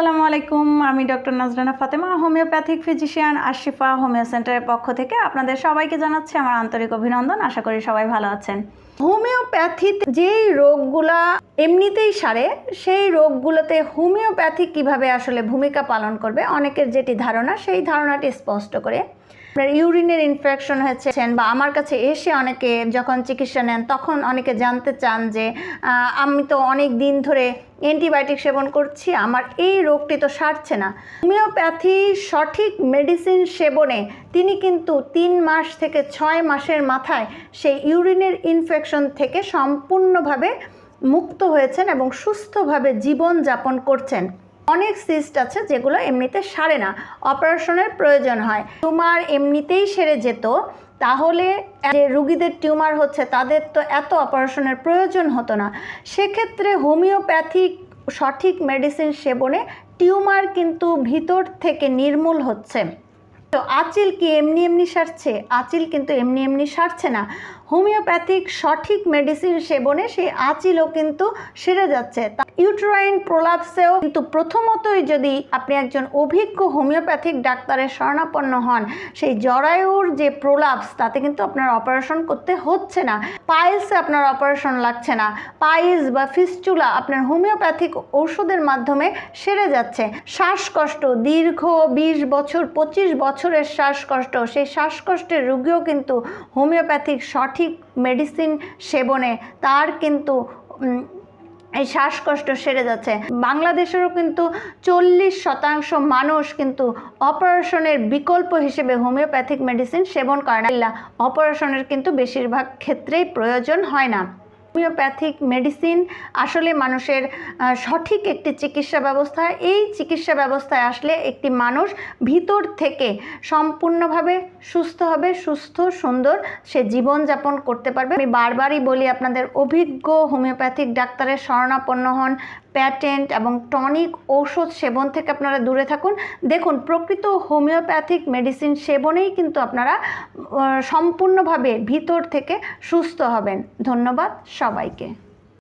আসসালামু আলাইকুম, আমি doctor Nazrana Fatema, homeopathic physician Ashifa homeo সেন্টারের পক্ষ থেকে আপনাদের সবাইকে জানাচ্ছি আমার আন্তরিক অভিনন্দন, আশা করি সবাই ভালো আছেন। হোমিওপ্যাথিতে যেই রোগগুলা এমনিতেই সারে, সেই রোগগুলোতে হোমিওপ্যাথি কীভাবে আসলে ভূমিকা পালন করবে, অনেকের যেটি ধারণা, সেই ধারণাটি স্পষ্ট করে আপনার ইউরিনের ইনফেকশন হচ্ছে বা আমার কাছে এসে অনেকে যখন চিকিৎসা নেন, তখন অনেকে জানতে চান যে আমি তো অনেক দিন ধরে অ্যান্টিবায়োটিক সেবন করছি, আমার এই রোগটি তো সারছে না। হোমিওপ্যাথি সঠিক মেডিসিন সেবনে তিনি কিন্তু তিন মাস থেকে ছয় মাসের মাথায় সেই ইউরিনের ইনফেকশন থেকে সম্পূর্ণভাবে মুক্ত হয়েছেন এবং সুস্থভাবে জীবন যাপন করছেন। অনেক সিস্ট আছে যেগুলো এমনিতে সারে না, অপারেশনের প্রয়োজন হয়। টিউমার এমনিতেই সেরে যেত, তাহলে যে রুগীদের টিউমার হচ্ছে তাদের তো এত অপারেশনের প্রয়োজন হতো না। সেক্ষেত্রে হোমিওপ্যাথিক সঠিক মেডিসিন সেবনে টিউমার কিন্তু ভিতর থেকে নির্মূল হচ্ছে। তো আচিল কি এমনি এমনি সারছে? আচিল কিন্তু এমনি এমনি সারছে না। হোমিওপ্যাথিক সঠিক মেডিসিন সেবনে সেই আচিলও কিন্তু সেরে যাচ্ছে। ইউট্রাইন প্রোলাপসেও কিন্তু প্রথমতই যদি আপনি একজন অভিজ্ঞ হোমিওপ্যাথিক ডাক্তারের শরণাপন্ন হন, সেই জরায়ুর যে প্রোলাপস, তাতে কিন্তু আপনার অপারেশন করতে হচ্ছে না। পাইলসে আপনার অপারেশন লাগছে না। পাইলস বা ফিস্চুলা আপনার হোমিওপ্যাথিক ঔষধের মাধ্যমে সেরে যাচ্ছে। শ্বাসকষ্ট, দীর্ঘ বিশ বছর, পঁচিশ বছরের শ্বাসকষ্ট, সেই শ্বাসকষ্টের রুগীও কিন্তু হোমিওপ্যাথিক সঠিক মেডিসিন সেবনে তার কিন্তু এই শ্বাসকষ্ট সেরে যাচ্ছে। বাংলাদেশেরও কিন্তু চল্লিশ শতাংশ মানুষ কিন্তু অপারেশনের বিকল্প হিসেবে হোমিওপ্যাথিক মেডিসিন সেবন করে না। অপারেশনের কিন্তু বেশিরভাগ ক্ষেত্রেই প্রয়োজন হয় না। হোমিওপ্যাথিক মেডিসিন আসলে মানুষের সঠিক একটি চিকিৎসা ব্যবস্থা, এই চিকিৎসা ব্যবস্থায় আসলে একটি মানুষ ভিতর থেকে সম্পূর্ণভাবে সুস্থ হবে, সুস্থ, সুন্দর, সে জীবনযাপন করতে পারবে। আমি বারবারই বলি আপনাদের, অভিজ্ঞ হোমিওপ্যাথিক ডাক্তারের শরণাপন্ন হন প্যাটেন্ট এবং টনিক ঔষধ সেবন থেকে আপনারা দূরে থাকুন। দেখুন, প্রকৃত হোমিওপ্যাথিক মেডিসিন সেবনেই কিন্তু আপনারা সম্পূর্ণভাবে ভিতর থেকে সুস্থ হবেন। ধন্যবাদ সবাইকে।